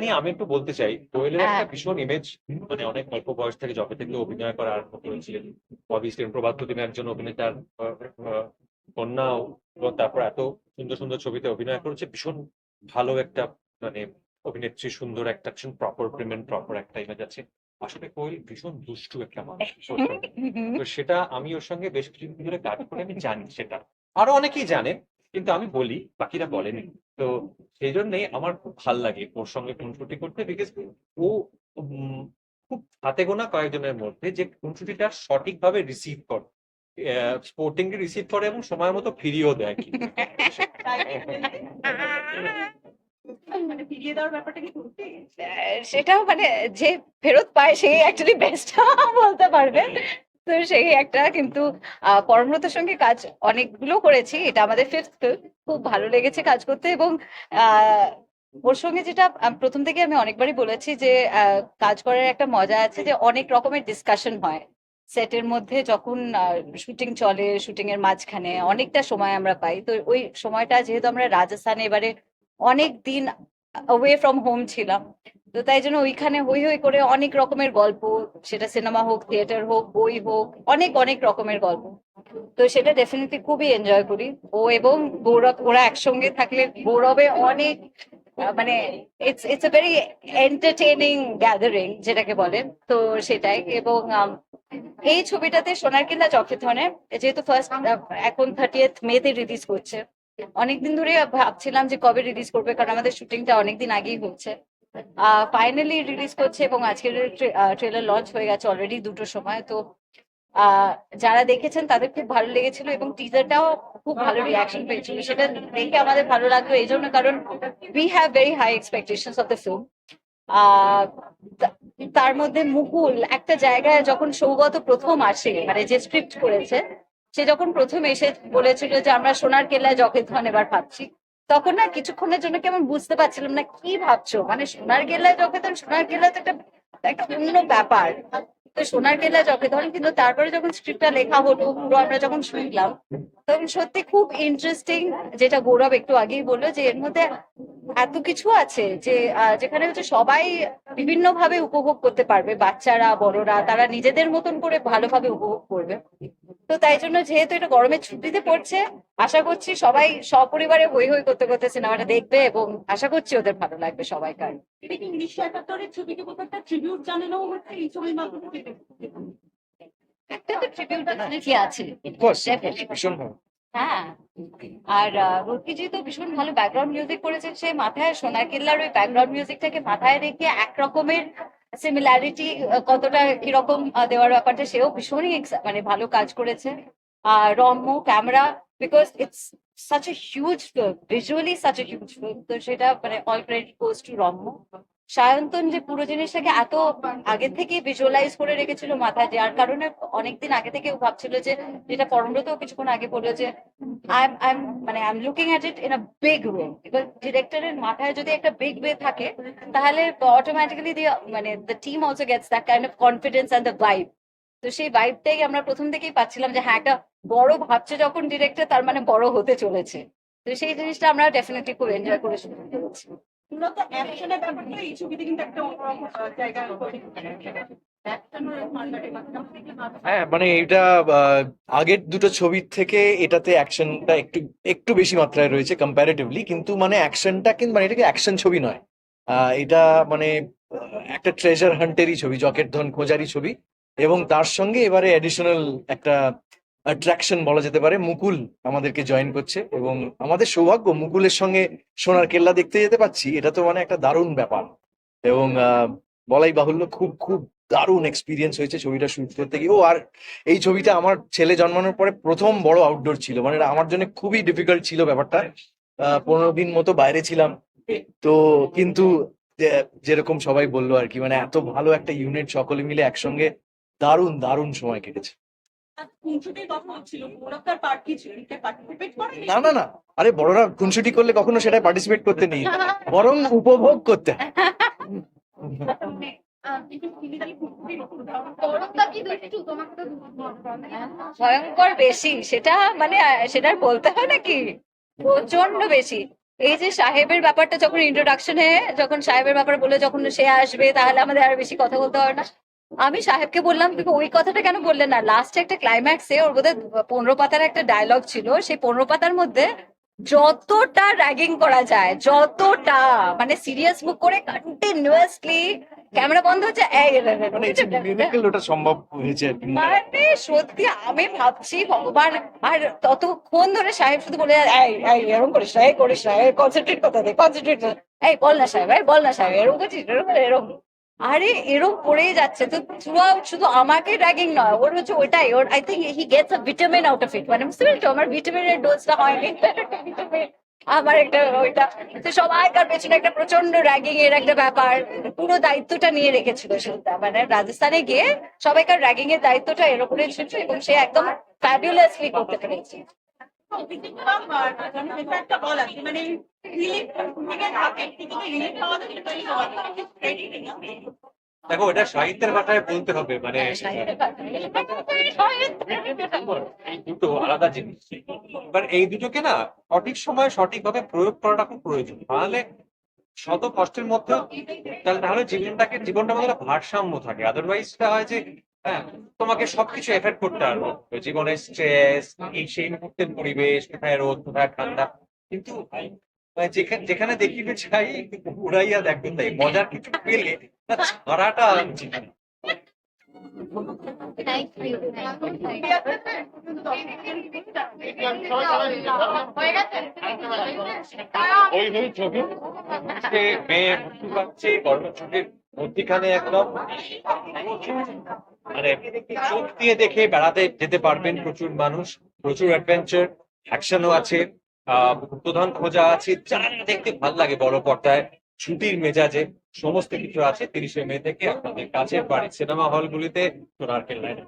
নিয়ে আমি একটু বলতে চাই কোয়েলের একটা হ্যাঁ। ভীষণ ইমেজ মানে অনেক অল্প বয়স থেকে যবে থেকে অভিনয় করা আরম্ভ করেছিলেন অবভিয়াসলি প্রভাত প্রতিম একজন অভিনেতার কন্যা এবং তারপর এত সুন্দর সুন্দর ছবিতে অভিনয় করেছে ভীষণ ভালো একটা মানে অভিনেত্রী সুন্দর একটা ভীষণ প্রপার প্রেমেন্ট প্রপার একটা ইমেজ আছে। আসলে কোয়েল ভীষণ দুষ্টু একটা মানুষ তো সেটা আমি ওর সঙ্গে বেশ কিছুদিন ধরে কাজ করে আমি জানি সেটা। আরও অনেকেই জানেন কিন্তু আমি বলি বাকিরা বলেনি। তো সেই জন্যই আমার খুব ভালো লাগে ওর সঙ্গে খুনসুটি করতে বিকজ ও খুব হাতে গোনা কয়েকজনের মধ্যে যে খুনসুটিটা সঠিকভাবে রিসিভ করে। স্পোর্টিং রিসিভ করে এবং সময় মতো ফিরিয়েও দেয়। মানে ফিরিয়ে দেওয়ার ব্যাপারটা কি সেটাও মানে যে ফেরত পায় সেই অ্যাকচুয়ালি বেস্ট বলতে পারবে। তো সেই একটা কিন্তু পরমব্রতের সঙ্গে কাজ অনেকগুলো করেছি। এটা আমাদের ফিফথ খুব ভালো লেগেছে কাজ করতে এবং ওর সঙ্গে যেটা প্রথম থেকে আমি অনেকবারই বলেছি যে কাজ করার একটা মজা আছে যে অনেক রকমের ডিসকাশন হয়। সেটের মধ্যে যখন শুটিং চলে শুটিং এর মাঝখানে অনেকটা সময় আমরা পাই। তো ওই সময়টা যেহেতু আমরা রাজস্থানে এবারে অনেক দিন অ্যাওয়ে ফ্রম হোম ছিলাম তো তাই জন্য ওইখানে হই হই করে অনেক রকমের গল্প, সেটা সিনেমা হোক, থিয়েটার হোক, বই হোক, অনেক অনেক রকমের গল্প। তো সেটা ডেফিনেটলি খুবই এনজয় করি। ও এবং গৌরব, ওরা একসঙ্গে থাকলে গৌরবে অনেক মানে it's it's a very entertaining gathering যেটাকে বলে। তো সেটাই এবং এই ছবিটাতে সোনার কিল্লা চক্রধনে যেহেতু ফার্স্ট এখন থার্টিয়েথ মেতে রিলিজ করছে। অনেকদিন ধরে ভাবছিলাম যে কবে রিলিজ করবে, কারণ আমাদের শুটিংটা অনেকদিন আগেই হচ্ছে। ফাইনালি রিলিজ করছে এবং আজকের ট্রেলার লঞ্চ হয়ে গেছে অলরেডি দুটোর সময়। তো যারা দেখেছেন তাদের খুব ভালো লেগেছিল এবং টিজারটাও খুব ভালো রিয়াকশন পেয়েছিল। সেটা দেখে আমাদের ভালো লাগল। এই জন্য কারণ we have very high expectations of the film তার মধ্যে মুকুল একটা জায়গায় যখন সৌগত প্রথম আসে মানে যে স্ক্রিপ্ট করেছে, সে যখন প্রথম এসে বলেছিল যে আমরা সোনার কেল্লায় জকেধন এবার ভাবছি তখন না কিছুক্ষণের জন্য কেমন বুঝতে পারছিলাম না, কি ভাবছ? মানে সোনার কেল্লায় জকেধন সোনার কেল্লা তো একটা একটা অন্য ব্যাপার। তো সোনার কেল্লা জকেধন কিন্তু তারপরে যখন স্ক্রিপ্টটা লেখা হলো, পুরো আমরা যখন শুনলাম, তখন সত্যি খুব ইন্টারেস্টিং যেটা গৌরব একটু আগেই বলল যে এর মধ্যে এত কিছু আছে যে যেখানে হচ্ছে সবাই বিভিন্ন ভাবে উপভোগ করতে পারবে। বাচ্চারা, বড়রা, তারা নিজেদের মতন করে ভালোভাবে উপভোগ করবে। তো তাই জন্য যেহেতু এটা গরমের ছুটিতে পড়ছে আশা করছি সবাই সপরিবারে হই হই করতে করতে সিনেমাটা দেখবে এবং আশা করছি ওদের ভালো লাগবে সবাইকার। উনিশশো একাত্তরের ছবিকে কোথাও একটা ট্রিবিউট জানানো হচ্ছে এই ছবির মাধ্যমে একটা তো ট্রিবিউট কি আছে? ভীষণ ভালো। হ্যাঁ আর রুটকিজি তো ভীষণ ভালো ব্যাকগ্রাউন্ড মিউজিক করেছেন সে মাথায় সোনার কেল্লার ওই ব্যাকগ্রাউন্ড মিউজিকটাকে মাথায় রেখে এক রকমের সিমিলারিটি কতটা কীরকম দেওয়ার ব্যাপারটা সেও ভীষণই মানে ভালো কাজ করেছে। আর Ramya camera because it's such a huge film visually such a huge film তো সেটা মানে অল ক্রেডিট গোজ টু রম্য সায়ন্তন যে পুরো জিনিসটাকে এত আগে থেকে ভিজুয়ালাইজ করে রেখেছিল মাথায় যার কারণে অনেকদিন আগে থেকে ভাবছিল যে যেটা পরমব্রতও কিছুক্ষণ আগে বলল যে, I'm I'm মানে I am looking at it in a big way এবার ডিরেক্টরের মাথায় যদি একটা বিগ ওয়ে থাকে, তাহলে অটোমেটিক্যালি দি মানে the team also gets that kind of confidence and the vibe তো সেই ভাইবটাই আমরা প্রথম থেকেই পাচ্ছিলাম যে হ্যাঁ একটা বড় ভাবছে যখন ডিরেক্টর তার মানে বড় হতে চলেছে। তো সেই জিনিসটা আমরা ডেফিনেটলি খুব এনজয় করে শুরু করেছি। হ্যাঁ মানে এটা আগের দুটো ছবির থেকে এটাতে অ্যাকশনটা একটু একটু বেশি মাত্রায় রয়েছে কম্প্যারেটিভলি কিন্তু মানে অ্যাকশনটা কিন্তু মানে এটাকে অ্যাকশন ছবি নয়। এটা মানে একটা ট্রেজার হান্টেরই ছবি জকেট ধন খোঁজারই ছবি। এবং তার সঙ্গে এবারে অ্যাডিশনাল একটা অ্যাট্রাকশন বলা যেতে পারে। মুকুল আমাদেরকে জয়েন করছে এবং আমাদের সৌভাগ্য, মুকুলের সঙ্গে সোনার কেল্লা দেখতে যেতে পাচ্ছি। এটা তো মানে একটা দারুণ ব্যাপার। এবং বলাই বাহুল্য খুব খুব দারুণ এক্সপিরিয়েন্স হয়েছে ছবিটা শুট করতে গিয়ে। ও, আর এই ছবিটা আমার ছেলে জন্মানোর পরে প্রথম বড় আউটডোর ছিল। মানে আমার জন্য খুবই ডিফিকাল্ট ছিল ব্যাপারটা। পনেরো দিন মতো বাইরে ছিলাম। তো কিন্তু যেরকম সবাই বলল আর কি মানে এত ভালো একটা ইউনিট সকলে মিলে একসঙ্গে দারুণ দারুণ সময় কেটেছে। না না না। আরে বড়রা খুনসুটি করলে কখনো সেটাই পার্টিসিপেট করতে নেই। বরং উপভোগ করতে ভয়ঙ্কর বেশি। সেটা মানে আহ, সেটা আর বলতে হয় নাকি প্রচণ্ড বেশি। এই যে সাহেবের ব্যাপারটা যখন ইন্ট্রোডাকশনে যখন সাহেবের ব্যাপারে বলে যখন সে আসবে তাহলে আমাদের আর বেশি কথা বলতে হবে না। আমি সাহেবকে বললাম কিন্তু ওই কথাটা কেন বললেন না লাস্টে একটা ক্লাইম্যাক্সে ওর বোধহয় পনেরো পাতার একটা ডায়লগ ছিল সেই পনেরো পাতার মধ্যে যতটা র্যাগিং করা যায় যতটা মানে সিরিয়াস মুখ করে কন্টিনিউয়াসলি ক্যামেরা বন্ধ হচ্ছে মানে ওটা সম্ভব হয়েছে মানে সত্যি আমি ভাবছি ভগবান আর ততক্ষণ ধরে সাহেব শুধু বলে এই এই এরকম করিস না এই করিস না এই কনসেন্ট্রেট করতে দে কনসেন্ট্রেট এই বল না সাহেব এই বল না সাহেব এরকম করছিস এরকম এরকম আরে এরকম করেই যাচ্ছে। তো থ্রু আউট শুধু আমাকে র্যাগিং নয়, ওর হচ্ছে ওটাই। ওর I think he gets a vitamin out of it মানে বুঝতে পেরেছ? আমার ভিটামিনের ডোজটা হয়নি। আমার একটা ওইটা। তো সবাইকার পেছনে একটা প্রচণ্ড র্যাগিং এর একটা ব্যাপার। পুরো দায়িত্বটা নিয়ে রেখেছিল সেটা মানে রাজস্থানে গিয়ে সবাইকার র্যাগিং এর দায়িত্বটা এর উপরে ছিল এবং সে একদম ফ্যাবুলাসলি করতে পেরেছে। মানে দেখো এটা সাহিত্যের ভাষায় বলতে হবে মানে দুটো আলাদা জিনিস। এবার এই দুটোকে না সঠিক সময়ে সঠিকভাবে প্রয়োগ করাটা খুব প্রয়োজন। তাহলে শত কষ্টের মধ্যেও তাহলে তাহলে জীবনটাকে জীবনটা মধ্যে ভারসাম্য থাকে। আদারওয়াইজ হয় যে হ্যাঁ তোমাকে সবকিছু এফেক্ট করতে পারব। জীবনের স্ট্রেস এই সেই মুহূর্তের পরিবেশ কোথায় রোদ কোথায় ঠান্ডা। কিন্তু মানে যেখানে যেখানে দেখিতে চাই উড়াইয়া দেখো তাই মজার কিছু পেলে না। ছাড়াটা। সে মেয়ে মুক্তি পাচ্ছে মধ্যিখানে একদম মানে চোখ দিয়ে দেখে বেড়াতে যেতে পারবেন প্রচুর মানুষ, প্রচুর অ্যাডভেঞ্চার অ্যাকশনও আছে প্রধান খোঁজা আছে যা দেখতে ভালো লাগে বড় পর্দায়, ছুটির মেজাজে সমস্ত কিছু আছে, তিরিশে মে থেকে আপনাদের কাছের বাড়ির সিনেমা হলগুলিতে সোনারকেল লাইন